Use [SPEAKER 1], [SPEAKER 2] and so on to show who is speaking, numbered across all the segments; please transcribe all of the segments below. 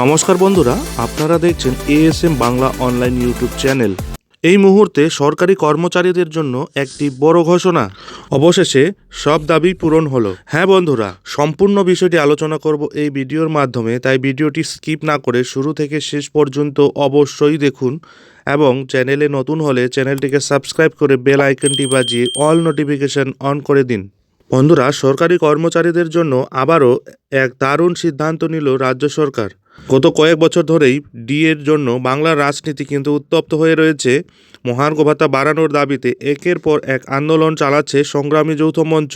[SPEAKER 1] নমস্কার বন্ধুরা, আপনারা দেখছেন ASM Bangla online YouTube channel এই মুহূর্তে সরকারি কর্মচারীদের জন্য একটি বড় ঘোষণা। অবশেষে সব দাবি পূরণ হলো। হ্যাঁ বন্ধুরা, সম্পূর্ণ বিষয়টি আলোচনা করব এই ভিডিওর মাধ্যমে, তাই ভিডিওটি স্কিপ না করে শুরু থেকে শেষ পর্যন্ত অবশ্যই দেখুন এবং চ্যানেলে নতুন হলে চ্যানেলটিকে সাবস্ক্রাইব করে বেল আইকনটি বাজিয়ে অল নোটিফিকেশন অন করে দিন। বন্ধুরা, সরকারি কর্মচারীদের জন্য আবারও এক দারুণ সিদ্ধান্ত নিল রাজ্য সরকার। গত কয়েক বছর ধরেই ডিএর জন্য বাংলার রাজনীতি কিন্তু উত্তপ্ত হয়ে রয়েছে। মহার্ঘ ভাতা বাড়ানোর দাবিতে একের পর এক আন্দোলন চালাচ্ছে সংগ্রামী যৌথ মঞ্চ।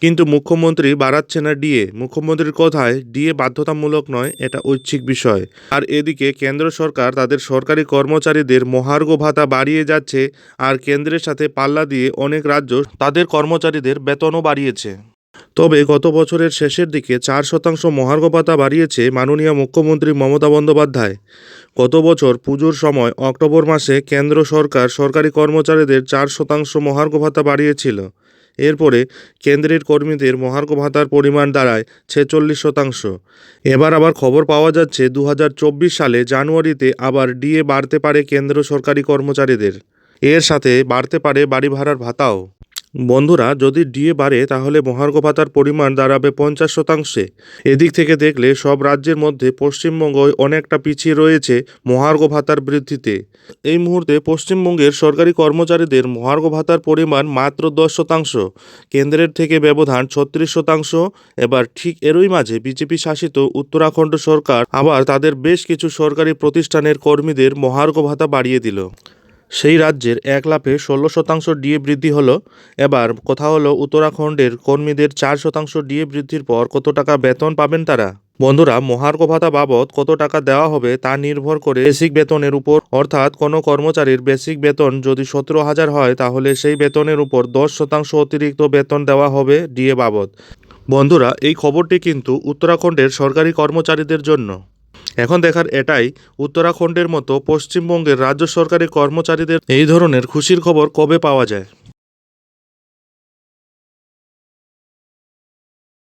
[SPEAKER 1] কিন্তু মুখ্যমন্ত্রী বাড়াচ্ছে না ডিএ মুখ্যমন্ত্রীর কথায় ডিএ বাধ্যতামূলক নয়, এটা ঐচ্ছিক বিষয়। আর এদিকে কেন্দ্র সরকার তাদের সরকারি কর্মচারীদের মহার্ঘ ভাতা বাড়িয়ে যাচ্ছে। আর কেন্দ্রের সাথে পাল্লা দিয়ে অনেক রাজ্য তাদের কর্মচারীদের বেতনও বাড়িয়েছে। তবে গত বছরের শেষের দিকে চার শতাংশ মহার্ঘ ভাতা বাড়িয়েছে মাননীয় মুখ্যমন্ত্রী মমতা বন্দ্যোপাধ্যায়। গত বছর পুজোর সময় অক্টোবর মাসে কেন্দ্র সরকার সরকারি কর্মচারীদের চার শতাংশ মহার্ঘ ভাতা বাড়িয়েছিল। এরপরে কেন্দ্রের কর্মীদের মহার্ঘ ভাতার পরিমাণ দাঁড়ায় ছেচল্লিশ শতাংশ। এবার আবার খবর পাওয়া যাচ্ছে দু হাজার চব্বিশ সালে জানুয়ারিতে আবার ডিএ বাড়তে পারে কেন্দ্র সরকারি কর্মচারীদের। এর সাথে বাড়তে পারে বাড়ি ভাড়ার ভাতাও। বন্ধুরা, যদি ডিএ বাড়ে, তাহলে মহার্ঘ ভাতার পরিমাণ দাঁড়াবে পঞ্চাশ শতাংশে। এদিক থেকে দেখলে, সব রাজ্যের মধ্যে পশ্চিমবঙ্গ অনেকটা পিছিয়ে রয়েছে মহার্ঘ ভাতার বৃদ্ধিতে। এই মুহূর্তে পশ্চিমবঙ্গের সরকারি কর্মচারীদের মহার্ঘ ভাতার পরিমাণ মাত্র দশ শতাংশ। কেন্দ্রের থেকে ব্যবধান ছত্রিশ শতাংশ। এবার ঠিক এরই মাঝে বিজেপি শাসিত উত্তরাখণ্ড সরকার আবার তাদের বেশ কিছু সরকারি প্রতিষ্ঠানের কর্মীদের মহার্ঘ ভাতা বাড়িয়ে দিল। সেই রাজ্যের এক লাফে ষোলো শতাংশ ডিএ বৃদ্ধি হলো। এবার কথা হলো উত্তরাখণ্ডের কর্মীদের চার শতাংশ ডিএ বৃদ্ধির পর কত টাকা বেতন পাবেন তারা? বন্ধুরা, মহার্ঘ ভাতা বাবদ কত টাকা দেওয়া হবে তা নির্ভর করে বেসিক বেতনের উপর। অর্থাৎ কোনো কর্মচারীর বেসিক বেতন যদি সতেরো হাজার হয়, তাহলে সেই বেতনের উপর দশ শতাংশ অতিরিক্ত বেতন দেওয়া হবে ডিএ বাবদ। বন্ধুরা, এই খবরটি কিন্তু উত্তরাখণ্ডের সরকারি কর্মচারীদের জন্য। এখন দেখার এটাই, উত্তরাখণ্ডের মতো পশ্চিমবঙ্গের রাজ্য সরকারি কর্মচারীদের এই ধরনের খুশির খবর কবে পাওয়া যায়?